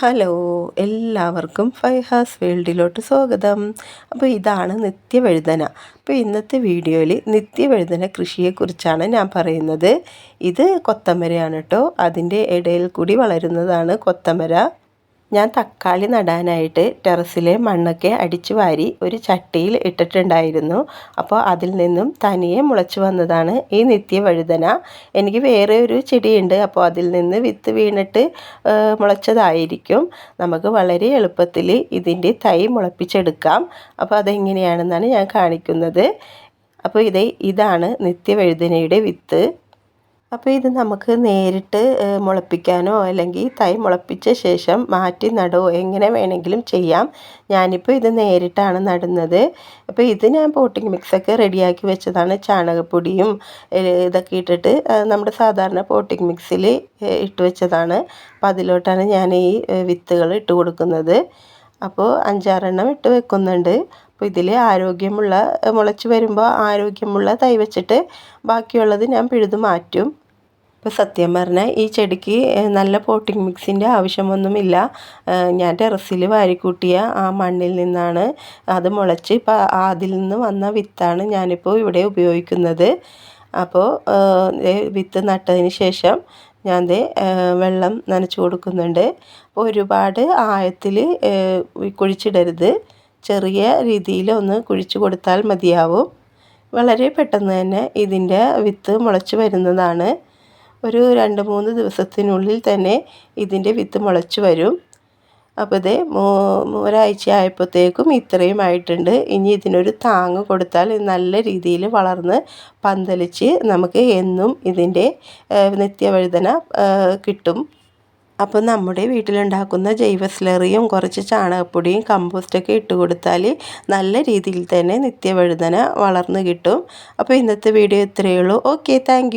Hello എല്ലാവർക്കും ഫൈഹാസ് വേൾഡിലോട്ട് സ്വാഗതം. അപ്പോൾ ഇതാണ് നിത്യവഴുതന. അപ്പോൾ ഇന്നത്തെ വീഡിയോയിൽ നിത്യവഴുതന കൃഷിയെക്കുറിച്ചാണ് ഞാൻ പറയുന്നത്. ഇത് കൊത്തമരയാണ് കേട്ടോ അതിന്റെ ഇടയിൽ കൂടി വളരുന്നതാണ് കൊത്തമര. ഞാൻ തക്കാളി നടാനായിട്ട് ടെറസിലെ മണ്ണൊക്കെ അടിച്ചു വാരി ഒരു ചട്ടിയിൽ ഇട്ടിട്ടുണ്ടായിരുന്നു. അപ്പോൾ അതിൽ നിന്നും തനിയെ മുളച്ചു വന്നതാണ് ഈ നിത്യവഴുതന. എനിക്ക് വേറെ ഒരു ചെടിയുണ്ട് അപ്പോൾ അതിൽ നിന്ന് വിത്ത് വീണിട്ട് മുളച്ചതായിരിക്കും. നമുക്ക് വളരെ എളുപ്പത്തിൽ ഇതിന്റെ തൈ മുളപ്പിച്ചെടുക്കാം. അപ്പോൾ അതെങ്ങനെയാണെന്നാണ് ഞാൻ കാണിക്കുന്നത്. അപ്പോൾ ഇതേ ഇതാണ് നിത്യവഴുതനയുടെ വിത്ത്. അപ്പോൾ ഇത് നമുക്ക് നേരിട്ട് മുളപ്പിക്കാനോ അല്ലെങ്കിൽ തൈ മുളപ്പിച്ച ശേഷം മാറ്റി നടുവോ എങ്ങനെ വേണമെങ്കിലും ചെയ്യാം. ഞാനിപ്പോൾ ഇത് നേരിട്ടാണ് നടുന്നത്. അപ്പോൾ ഇത് ഞാൻ പോട്ടിംഗ് മിക്സൊക്കെ റെഡിയാക്കി വെച്ചതാണ്. ചാണകപ്പൊടിയും ഇതൊക്കെ ഇട്ടിട്ട് നമ്മുടെ സാധാരണ പോട്ടിംഗ് മിക്സിൽ ഇട്ട് വെച്ചതാണ്. അപ്പോൾ അതിലോട്ടാണ് ഞാൻ ഈ വിത്തുകൾ ഇട്ട് കൊടുക്കുന്നത്. അപ്പോൾ അഞ്ചാറെണ്ണം ഇട്ട് വെക്കുന്നുണ്ട്. അപ്പോൾ ഇതിൽ ആരോഗ്യമുള്ള മുളച്ച് വരുമ്പോൾ ആരോഗ്യമുള്ള തൈ വെച്ചിട്ട് ബാക്കിയുള്ളത് ഞാൻ പിഴുതു മാറ്റും. ഇപ്പോൾ സത്യം പറഞ്ഞാൽ ഈ ചെടിക്ക് നല്ല പോട്ടിംഗ് മിക്സിന്റെ ആവശ്യമൊന്നുമില്ല. ഞാൻ ടെറസിൽ വാരിക്കൂട്ടിയ ആ മണ്ണിൽ നിന്നാണ് അത് മുളച്ച് ഇപ്പോൾ അതിൽ നിന്ന് വന്ന വിത്താണ് ഞാനിപ്പോൾ ഇവിടെ ഉപയോഗിക്കുന്നത്. അപ്പോൾ വിത്ത് നട്ടതിന് ശേഷം ഞാൻ ദേ വെള്ളം നനച്ചു കൊടുക്കുന്നുണ്ട്. അപ്പോൾ ഒരുപാട് ആഴത്തിൽ കുഴിച്ചിടരുത്. ചെറിയ രീതിയിൽ ഒന്ന് കുഴിച്ച് കൊടുത്താൽ മതിയാവും. വളരെ പെട്ടെന്ന് തന്നെ ഇതിന്റെ വിത്ത് മുളച്ച് വരുന്നതാണ്. ഒരു രണ്ട് മൂന്ന് ദിവസത്തിനുള്ളിൽ തന്നെ ഇതിന്റെ വിത്ത് മുളച്ച് വരും. അപ്പോൾ ഇത് ഒരാഴ്ച ആയപ്പോഴത്തേക്കും ഇത്രയും ആയിട്ടുണ്ട്. ഇനി ഇതിനൊരു താങ്ങ് കൊടുത്താൽ നല്ല രീതിയിൽ വളർന്ന് പന്തലിച്ച് നമുക്ക് എന്നും ഇതിന്റെ നിത്യവഴുതന കിട്ടും. അപ്പോൾ നമ്മുടെ വീട്ടിലുണ്ടാക്കുന്ന ജൈവ സ്ലറിയും കുറച്ച് ചാണകപ്പൊടിയും കമ്പോസ്റ്റൊക്കെ ഇട്ട് കൊടുത്താൽ നല്ല രീതിയിൽ തന്നെ നിത്യവഴുതന വളർന്നു കിട്ടും. അപ്പോൾ ഇന്നത്തെ വീഡിയോ ഇത്രയേ ഉള്ളൂ. Okay thank